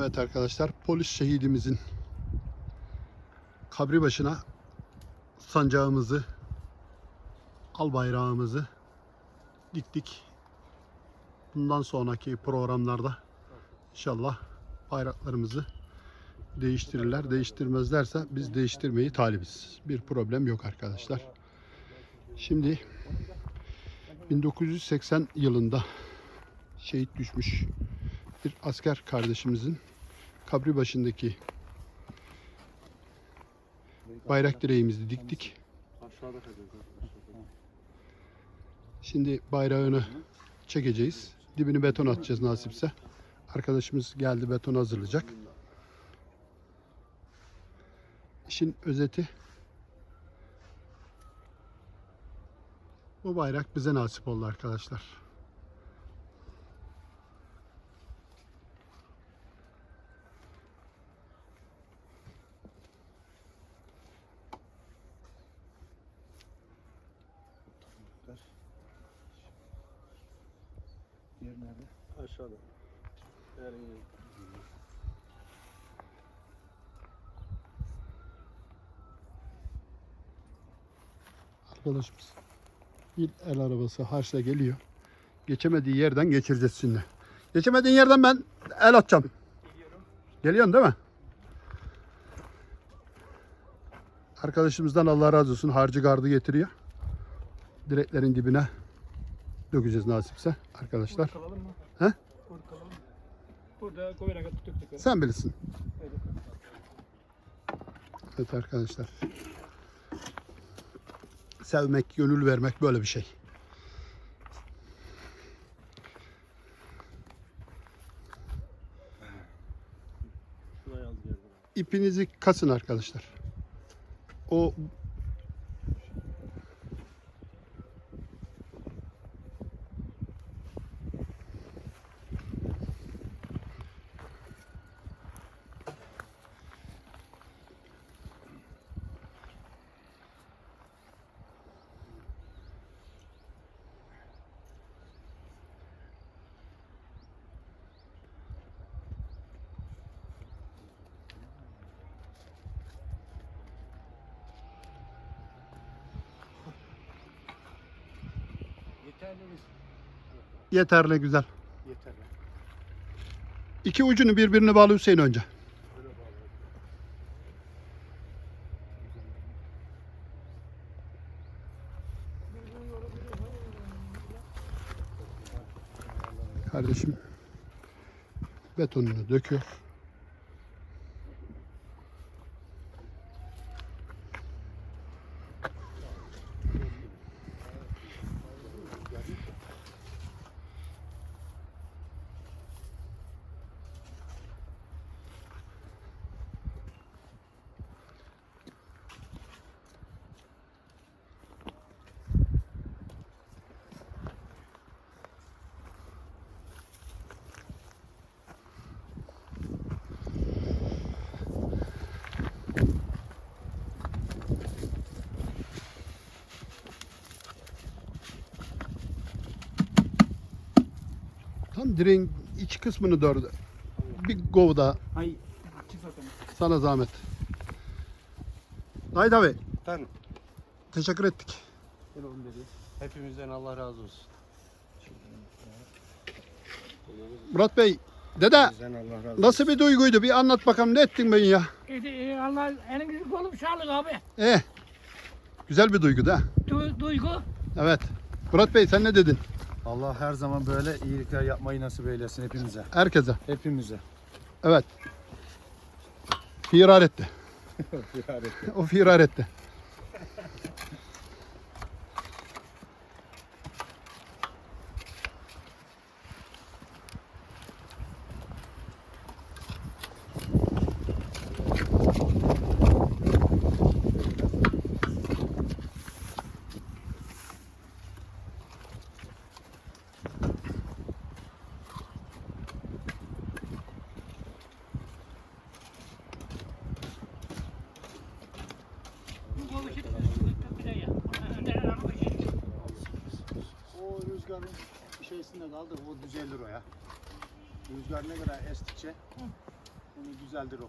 Evet arkadaşlar polis şehidimizin kabri başına sancağımızı al bayrağımızı diktik. Bundan sonraki programlarda inşallah bayraklarımızı değiştirirler. Değiştirmezlerse biz değiştirmeyi talibiz. Bir problem yok arkadaşlar. Şimdi 1980 yılında şehit düşmüş bir asker kardeşimizin kabri başındaki bayrak direğimizi diktik. Şimdi bayrağını çekeceğiz. Dibini beton atacağız nasipse. Arkadaşımız geldi beton hazırlayacak. İşin özeti bu bayrak bize nasip oldu arkadaşlar. Yer nerede? Aşağıda. Yani Arkadaşımız bir el arabası harçla geliyor. Geçemediği yerden geçireceğiz şimdi. Geçemediğin yerden ben el atacağım. Geliyorsun değil mi? Arkadaşımızdan Allah razı olsun harcı gardı getiriyor. Direklerin dibine dökeceğiz nasipse arkadaşlar. Kalalım mı? He? Burada kalalım mı? Burada. Sen bilirsin. Evet. Evet arkadaşlar. Sevmek, gönül vermek böyle bir şey. İpinizi kasın arkadaşlar. O Yeterli mi? yeterli güzel. Yeterli. İki ucunu birbirine bağlı Hüseyin önce. Kardeşim betonunu döküyor. Tam direğin iç kısmını dördü. Bir gov daha Hay. Çık zaten. sana zahmet. Haydi abi Efendim. teşekkür ettik. Hepimizden Allah razı olsun. Murat Bey dede Bizden Allah razı olsun. nasıl bir duyguydu bir anlat bakalım ne ettin ben ya. E, e, Allah elinizi kolum sağlık abi. Eh güzel bir duygu da. Du, duygu. Evet. Murat Bey sen ne dedin? Allah her zaman böyle iyilikler yapmayı nasip eylesin hepimize. Herkese. Hepimize. Evet. Firar etti. Yani. O firar etti. rüzgarın şeysinde kaldı. O düzelir o ya. Rüzgar ne kadar estikçe yani güzeldir o.